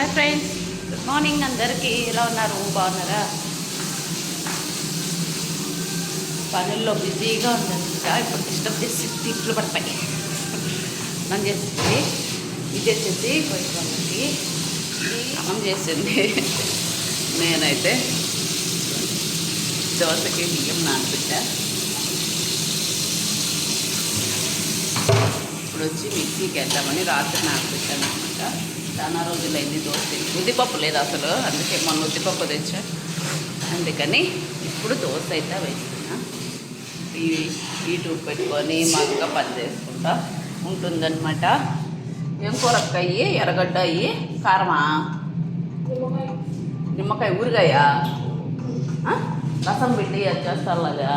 Hi friends good morning అందరికీ. ఎలా ఉన్నారు? బాగున్నారా? పనుల్లో బిజీగా ఉందన్నమాట ఇప్పుడు డిస్టర్బ్ చేసి తిట్లు పడతాయి. మనం చేసింది. ఇది వచ్చేసి కొంచెం అమ్మ అన్నం చేసింది. నేనైతే దోశకి బియ్యం నానబెట్టా. ఇప్పుడు వచ్చి మిక్సీకి వెళ్దామని రాత్రి నానబెట్టాను అనమాట చాలా రోజులైంది దోశ తిని. ఉద్దిపప్పు లేదు అసలు అందుకే మొన్న ఉద్దిపప్పు తెచ్చా. అందుకని ఇప్పుడు దోశ అయితే వేస్తున్నా. టీవీ యూట్యూబ్ పెట్టుకొని మా అక్క పని చేసుకుంటా ఉంటుందన్నమాట. ఏం కూరక్క అయ్యి? ఎర్రగడ్డ అయ్యి? కారమా? నిమ్మకాయ ఊరిగాయ? రసం పెట్టి అది చేస్తాలాగా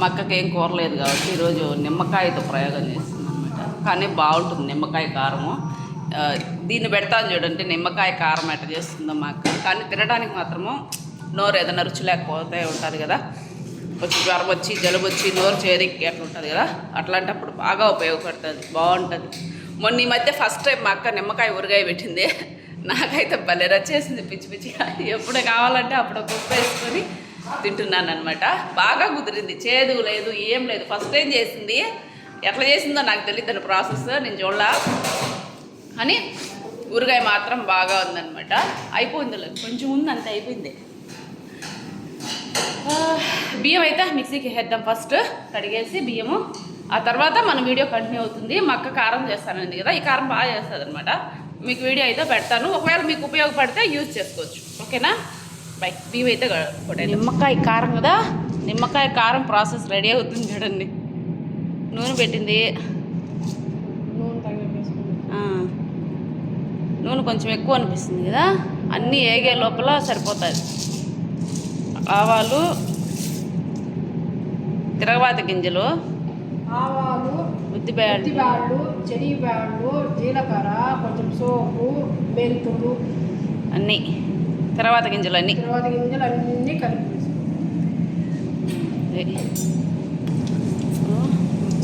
మా అక్కకి ఏం కూరలేదు కాబట్టి ఈరోజు నిమ్మకాయతో ప్రయోగం చేస్తుంది అనమాట కానీ బాగుంటుంది నిమ్మకాయ కారము. దీన్ని పెడతాను చూడండి. నిమ్మకాయ కారం ఎట్ట చేస్తుందో మా అక్క కానీ తినడానికి మాత్రము నోరు ఏదైనా రుచి లేకపోతే ఉంటుంది కదా. కొంచెం జ్వరం వచ్చి జలుబు వచ్చి నోరు చేరికి అట్లా ఉంటుంది కదా. అట్లాంటప్పుడు బాగా ఉపయోగపడుతుంది. బాగుంటుంది. మొన్న ఈ మధ్య ఫస్ట్ టైం మా అక్క నిమ్మకాయ ఊరగాయ పెట్టింది. నాకైతే భలే రచ్చేసింది. పిచ్చి పిచ్చిగా ఎప్పుడు కావాలంటే అప్పుడు కుప్ప ఉప్పు వేసుకొని తింటున్నాను అనమాట బాగా కుదిరింది. చేదు లేదు ఏం లేదు. ఫస్ట్ టైం చేసింది? ఎట్లా చేసిందో నాకు తెలియదు దాని ప్రాసెస్ నేను చూడలా. అని ఊరగాయ మాత్రం బాగా ఉందన్నమాట. అయిపోయింది కొంచెం ఉంది అంత అయిపోయింది. బియ్యం అయితే మిక్సీకి వేద్దాం ఫస్ట్ కడిగేసి బియ్యము. ఆ తర్వాత మన వీడియో కంటిన్యూ అవుతుంది. మా అక్క కారం చేస్తానండి కదా ఈ కారం బాగా చేస్తుంది అనమాట మీకు వీడియో అయితే పెడతాను. ఒకవేళ మీకు ఉపయోగపడితే యూజ్ చేసుకోవచ్చు. ఓకేనా? బై బియ్యం అయితే కొట్టే నిమ్మకాయ కారం కదా నిమ్మకాయ కారం ప్రాసెస్ రెడీ అవుతుంది చూడండి. నూనె పెట్టింది నూనె తగిన వేసుకున్నాం ఆ, నూనె కొంచెం ఎక్కువ అనిపిస్తుంది కదా అన్నీ ఏగే లోపల సరిపోతుంది ఆవాలు తిరగబాత గింజలు ఆవాలు ఉద్దిబ్యాళ్ళు చెనిగిబ్యాళ్ళు జీలకర్ర కొంచెం సోపు మెంతులు. అన్నీ తిరగబాత గింజలు అన్నీ. తర్వాత గింజలు అన్నీ కలిపి.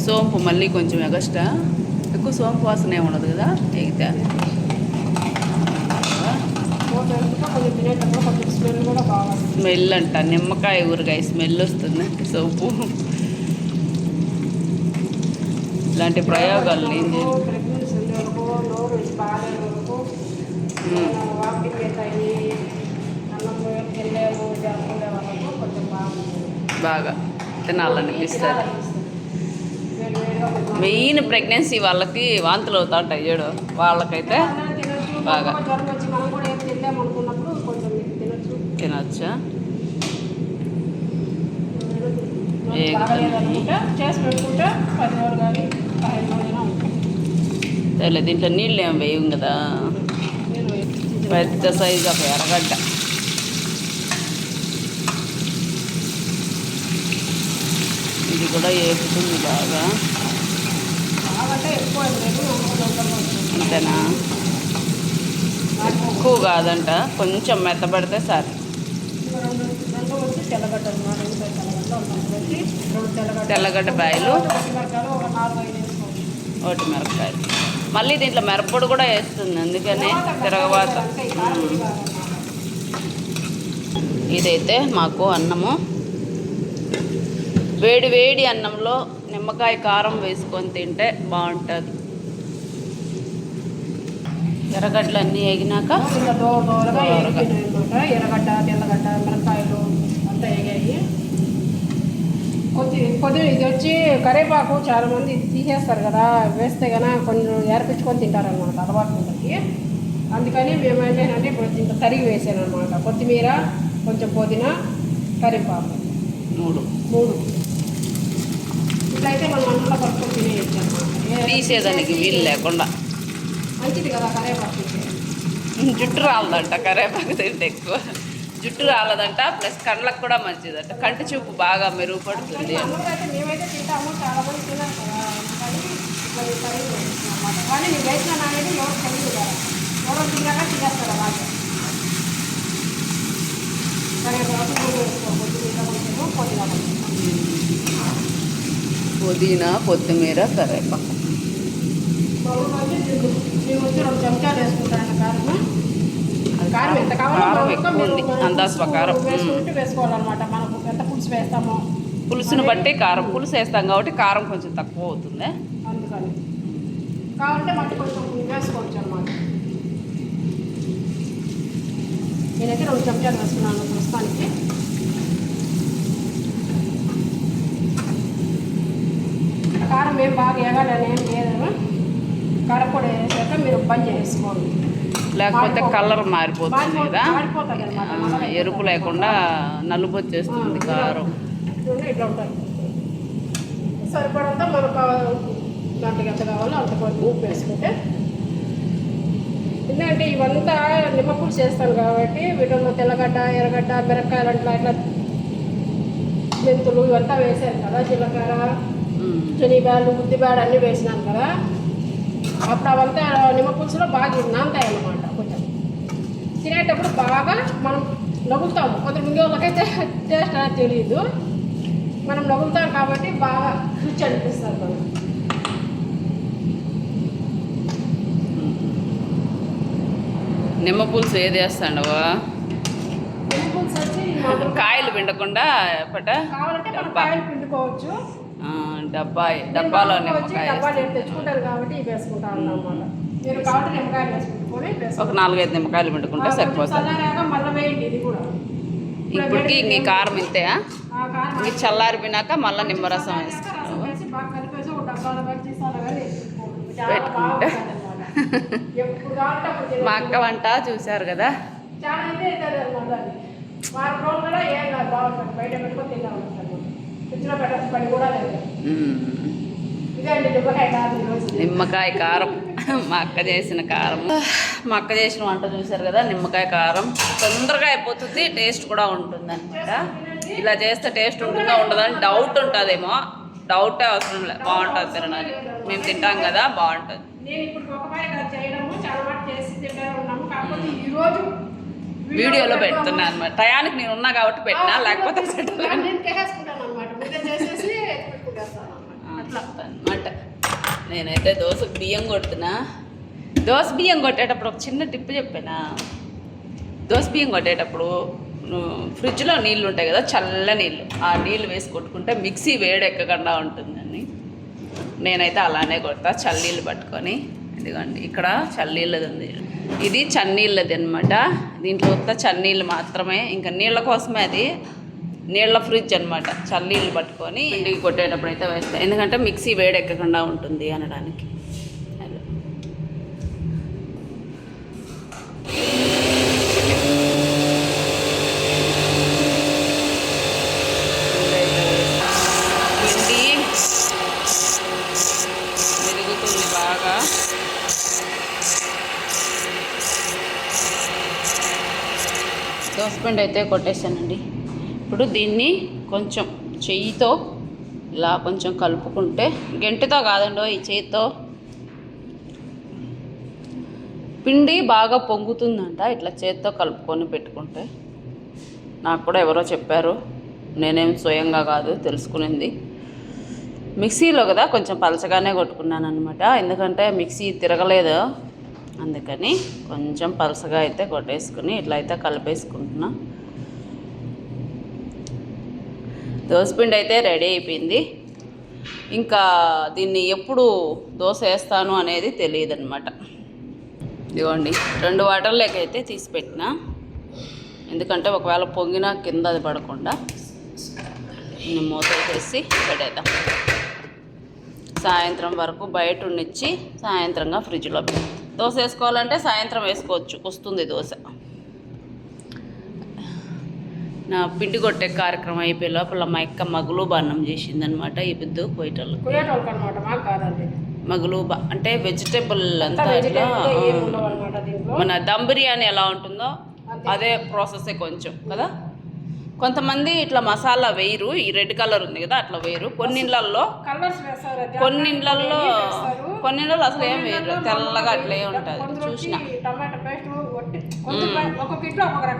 సోంపు మళ్ళీ కొంచెం ఎగస్ట్రా. ఎక్కువ సోంపు వాసన ఏమి ఉండదు కదా ఎగితే తినేటప్పుడు కొంచెం స్మెల్ కూడా బాగా వస్తుంది. స్మెల్ అంట నిమ్మకాయ ఊరగాయ స్మెల్ వస్తుంది సోంపు ఇలాంటి ప్రయోగాలు నేను పిల్లలకు, చే- ప్రెగ్నెన్సీ ఉండేవాళ్ళకు, నోరు బాగాలేని వాళ్ళకు, మ్మ్. వామిటింగ్ అవుతాయి అన్నం వెళ్ళలేము జరుపుకునే వాళ్ళకు కొంచెం బాగుంటుంది బాగా తినాలనిపిస్తుంది కొంచెం మెయిన్ ప్రెగ్నెన్సీ వాళ్ళకి వాంతులు అవుతా ఉంటాయి చూడు వాళ్ళకైతే. బాగా. ఉంటుంది తెలియదు దీంట్లో నీళ్ళు ఏం వేయం కదా? పెద్ద సైజు ఒక ఎర్రగడ్డ ఇది కూడా ఏపుతుంది బాగా. అంతేనా? ఎక్కువ కాదంట కొంచెం మెత్తబడితే సరే. తెల్లగడ్డ బాయలు. ఒకటి మిరపకాయలు మళ్ళీ దీంట్లో మిరప్పొడి కూడా వేస్తుంది అందుకనే తిరగబాత. ఇదైతే మాకు అన్నము. వేడి వేడి అన్నంలో నిమ్మకాయ కారం వేసుకొని తింటే బాగుంటుంది. ఎర్రగడ్డలు అన్నీ అన్నమాట ఎర్రగడ్డ తెల్లగడ్డ మిరపకాయలు అంతా వేగాయి కొద్ది కొద్ది ఇది వచ్చి కరివేపాకు చాలా మంది ఇది తీసేస్తారు కదా వేస్తే కనుక కొంచెం ఏర్పించుకొని తింటారనమాట అలవాటు ఉంటుంది అందుకని మేమైతే అంటే ఇప్పుడు ఇంత తరిగి వేసాను అనమాట కొత్తిమీర కొంచెం పుదీనా కరివేపాకు మూడు. మూడు. ఇట్లయితే మనం అన్నంలో కలుపుకొని తినేయచ్చు అనమాట తీసేదానికి వీలు లేకుండా. మంచిది కదా కరివేపాకు తీసేది జుట్టు రాలదంట కరేపాకు తింటే ఎక్కువ. జుట్టు రాలదంట ప్లస్ కళ్ళకు కూడా మంచిదంట. కంటి చూపు బాగా మెరుగుపడుతుంది. పుదీనా కొత్తిమీర కరేపాకు. రెండు చెంచాలు వేసుకుంటాను కారణం కారం ఎంత కావాలో కారం ఎక్కువ ఉంది. అందాజు పులుసు ప్రకారం. వేసుకుంటూ వేసుకోవాలన్నమాట. మనకు ఎంత పులుసు వేస్తామో. పులుసును బట్టి కారం. పులుసు వేస్తాం కాబట్టి కారం కొంచెం తక్కువ అవుతుంది. అందుకని. కావాలంటే మట్టి కొంచెం వేసుకోవచ్చు అనమాట నేనైతే రెండు చెంచాలు వేసుకున్నాను ప్రస్తుతానికి. కారం ఏం బాగా ఎగాలని ఏం లేదు. కారపొడి వేసాక మీరు బంద్ చేసుకోండి లేకపోతే కలర్ మారిపోతుంది కదా ఎరుపు లేకుండా నలుపు వచ్చేస్తుంది కారం. సరిపడంతా మనకు ఎంత కావాలో అంత ఉప్పు వేసుకుంటే ఎందుకంటే ఇవంతా నిమ్మపులుసు చేస్తాను కాబట్టి వీటిల్లో తెల్లగడ్డ ఎర్రగడ్డ మిరపకాయలు అట్లా ఇట్లా మెంతులు ఇవంతా వేసాను కదా జీలకర్ర ఉమ్. శనిబ్యాలు ఉద్దిబ్యాడు అన్నీ వేసినాను కదా. అప్పుడు అవంతా నిమ్మపులుసులో బాగా నాంతాయి అన్నమాట కొంచెం. తినేటప్పుడు బాగా మనం నవ్వుతాము కొంచెం ముందు వాళ్ళకైతే టేస్ట్ అనేది తెలియదు మనం నవ్వుతాం కాబట్టి బాగా రుచి అనిపిస్తుంది మనకు నిమ్మ పులుసు ఏది వేస్తాండవా? కాయలు పిండకుండా పట కావాలంటే మనం కాయలు పిండుకోవచ్చు. డబ్బా డబ్బాలో నిమ్మకాయ కాబట్టి వేసుకుంటాను అన్నమాట. నిమ్మకాయలు వేసుకుంటుకొని ఒక నాలుగైదు నిమ్మకాయలు పిండుకుంటే సరిపోతుంది. చల్లారాక మళ్ళీ వేయండి ఇది కూడా. ఇప్పటికి ఇంక కారం ఇంతే ఇంక చల్లారిపోయినాక మళ్ళీ నిమ్మరసం వేస్తాం రసం వేసి బాగా కలిపేసి ఒక డబ్బాలో కానీ సీసాలో కానీ వేసుకోండి. చాలా పెట్టుకుంటే. బాగుంటుందన్నమాట. ఎప్పుడు కావాలంటే అప్పుడు తినొచ్చు. మా అక్క వంట చూశారు కదా? చాలా అయితే అవుతుంది అనమాట అది. వారం రోజులు కూడా ఏం కాదు బాగుంటుంది. బయట పెట్టుకొని ఉంటుంది ఫ్రిడ్జ్లో పని కూడా లేదు. నిమ్మకాయ కారం మా అక్క చేసిన కారం. మా అక్క చేసిన వంట చూశారు కదా నిమ్మకాయ కారం. తొందరగా అయిపోతుంది టేస్ట్ కూడా ఉంటుంది అనమాట ఇలా చేస్తే టేస్ట్ ఉంటుందా ఉండదా అని డౌట్ ఉంటుందేమో. డౌటే అవసరం లేదు బాగుంటుంది తినడానికి. మేము తింటాం కదా బాగుంటుంది. వీడియోలో పెడుతున్నా అనమాట టయానికి నేను ఉన్నా కాబట్టి పెట్టినా లేకపోతే పెట్టలేదు నేను చేసేసుకుంటాను అనమాట ముందే చేసేసి పెట్టుకుంటాను అట్లా అనమాట నేనైతే దోశకు బియ్యం కొడుతున్నా. దోశ బియ్యం కొట్టేటప్పుడు ఒక చిన్న టిప్ చెప్పానా? దోశ బియ్యం కొట్టేటప్పుడు ఫ్రిడ్జ్లో నీళ్ళు ఉంటాయి కదా చల్ల నీళ్ళు. ఆ నీళ్ళు వేసి కొట్టుకుంటే మిక్సీ వేడెక్కకుండా ఉంటుందని నేనైతే అలానే కొడతా చల్లీళ్ళు పట్టుకొని. ఇదిగోండి ఇక్కడ చల్లీళ్ళది ఉంది. ఇది చన్నీళ్ళది అనమాట దీంట్లో ఉత్త చన్నీళ్ళు మాత్రమే. ఇంకా నీళ్ళ కోసమే అది. నీళ్ళ ఫ్రిడ్జ్ అనమాట చల్లనీళ్ళు పట్టుకొని ఇంటికి కొట్టేటప్పుడు అయితే వేస్తాయి ఎందుకంటే మిక్సీ వేడెక్కకుండా ఉంటుంది అనడానికి. దోసపిండి అయితే కొట్టేశానండి ఇప్పుడు దీన్ని కొంచెం చెయ్యితో ఇలా కొంచెం కలుపుకుంటే గెంటితో కాదండో ఈ చేతితో. పిండి బాగా పొంగుతుందంట ఇట్లా చేతితో కలుపుకొని పెట్టుకుంటే. నాకు కూడా ఎవరో చెప్పారు నేనేం స్వయంగా కాదు తెలుసుకునింది. మిక్సీలో కదా కొంచెం పలచగానే కొట్టుకున్నాను అనమాట ఎందుకంటే మిక్సీ తిరగలేదు. అందుకని కొంచెం పలసగా అయితే కొట్టేసుకుని ఇట్లా అయితే కలిపేసుకుంటున్నా. దోసపిండి అయితే రెడీ అయిపోయింది. ఇంకా దీన్ని ఎప్పుడు దోశ వేస్తాను అనేది తెలియదు అనమాట ఇదిగోండి రెండు వాటర్లోకి అయితే తీసి పెట్టిన. ఎందుకంటే ఒకవేళ పొంగినా కింద అది పడకుండా. మూత వేసి పెడేద్దాం సాయంత్రం వరకు బయట ఉండిచ్చి సాయంత్రంగా ఫ్రిడ్జ్లో దోశ వేసుకోవాలంటే సాయంత్రం వేసుకోవచ్చు వస్తుంది దోశ. నా పిండి కొట్టే కార్యక్రమం అయిపోయే లోపల మా అక్క మగులు బాన్నం చేసిందనమాట ఈ మాకు కాదండి. మగులూబా అంటే వెజిటేబుల్ అంతా ఇట్లా మన దమ్ బిర్యానీ ఎలా ఉంటుందో అదే ప్రాసెసే కొంచెం కదా? కొంతమంది ఇట్లా మసాలా వేయరు ఈ రెడ్ కలర్ ఉంది కదా అట్లా వేయరు. కొన్ని ఇళ్ళల్లో కలర్స్ వేస్తారు కొన్ని ఇళ్ళల్లో వేస్తారు. కొన్ని ఇళ్ళలో అసలు ఏం వేయరు తెల్లగా అట్లే ఉంటుంది చూసిన.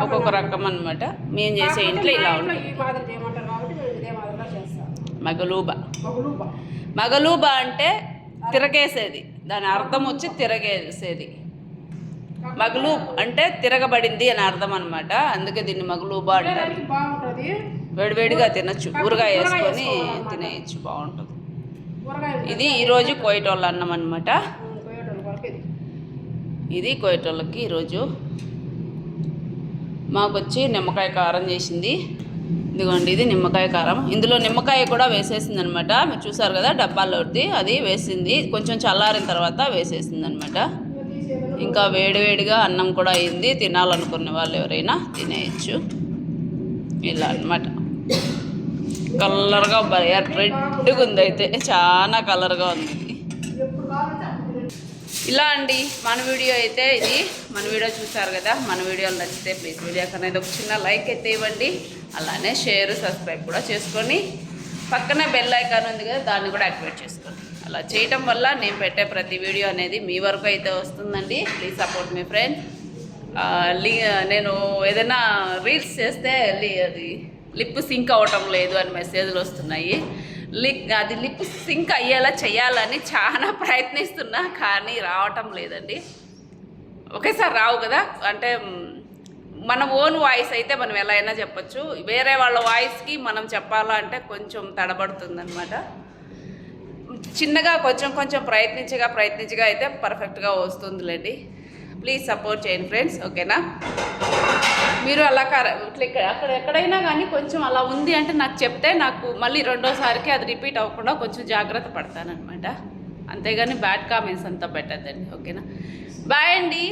ఒక్కొక్క రకం అనమాట మేము చేసే ఇంట్లో ఇలా ఉంటుంది. మగలూబా. మగులుబా. అంటే తిరగేసేది. దాని అర్థం వచ్చి తిరగేసేది. మగులూబ్ అంటే తిరగబడింది అని అర్థం అనమాట అందుకే దీన్ని మగులూబా అంటారు. వేడివేడిగా తినొచ్చు. ఊరగాయ వేసుకొని తినేయచ్చు బాగుంటుంది. ఇది ఈరోజు కోయటోళ్ళ అన్నం అనమాట ఇది కోయటోళ్ళకి ఈరోజు మాకు వచ్చి నిమ్మకాయ కారం చేసింది. ఇదిగోండి ఇది నిమ్మకాయ కారం. ఇందులో నిమ్మకాయ కూడా వేసేసింది అనమాట మీరు చూసారు కదా డబ్బాలోది అది వేసింది. కొంచెం చల్లారిన తర్వాత వేసేసింది అనమాట ఇంకా వేడివేడిగా అన్నం కూడా అయింది. తినాలనుకునే వాళ్ళు ఎవరైనా తినేయచ్చు. ఇలా అన్నమాట. కలర్గా రెడ్గా ఉంది అయితే చాలా కలర్గా ఉంది. ఇలా అండి మన వీడియో అయితే ఇది. మన వీడియో చూసారు కదా మన వీడియోలు నచ్చితే ప్లీజ్ వీడియోకి అనేది ఒక చిన్న లైక్ అయితే ఇవ్వండి. అలానే షేర్ సబ్స్క్రైబ్ కూడా చేసుకొని పక్కనే బెల్ ఐకాన్ ఉంది కదా దాన్ని కూడా యాక్టివేట్ చేసుకోండి. అలా చేయటం వల్ల నేను పెట్టే ప్రతి వీడియో అనేది మీ వరకు అయితే వస్తుందండి. ప్లీజ్ సపోర్ట్ మీ ఫ్రెండ్ నేను ఏదైనా రీల్స్ చేస్తే అది లిప్ సింక్ అవ్వటం లేదు అని మెసేజ్లు వస్తున్నాయి. లిక్ అది లిప్ సింక్ అయ్యేలా చేయాలని చాలా ప్రయత్నిస్తున్నా కానీ రావటం లేదండి. ఒకేసారి రావు కదా అంటే మన ఓన్ వాయిస్ అయితే మనం ఎలా అయినా చెప్పొచ్చు. వేరే వాళ్ళ వాయిస్కి మనం చెప్పాలా అంటే కొంచెం తడబడుతుందనమాట చిన్నగా కొంచెం కొంచెం ప్రయత్నించగా ప్రయత్నించగా అయితే పర్ఫెక్ట్గా వస్తుందిలేండి. ప్లీజ్ సపోర్ట్ చేయండి ఫ్రెండ్స్ ఓకేనా? మీరు అలా ఇట్లా ఇక్కడ అక్కడ ఎక్కడైనా కానీ కొంచెం అలా ఉంది అంటే నాకు చెప్తే నాకు మళ్ళీ రెండోసారికి అది రిపీట్ అవ్వకుండా కొంచెం జాగ్రత్త పడతానమాట అంతేగాని బ్యాడ్ కామెంట్స్ అంతా పెట్టద్దండి ఓకేనా? బాయ్ అండి.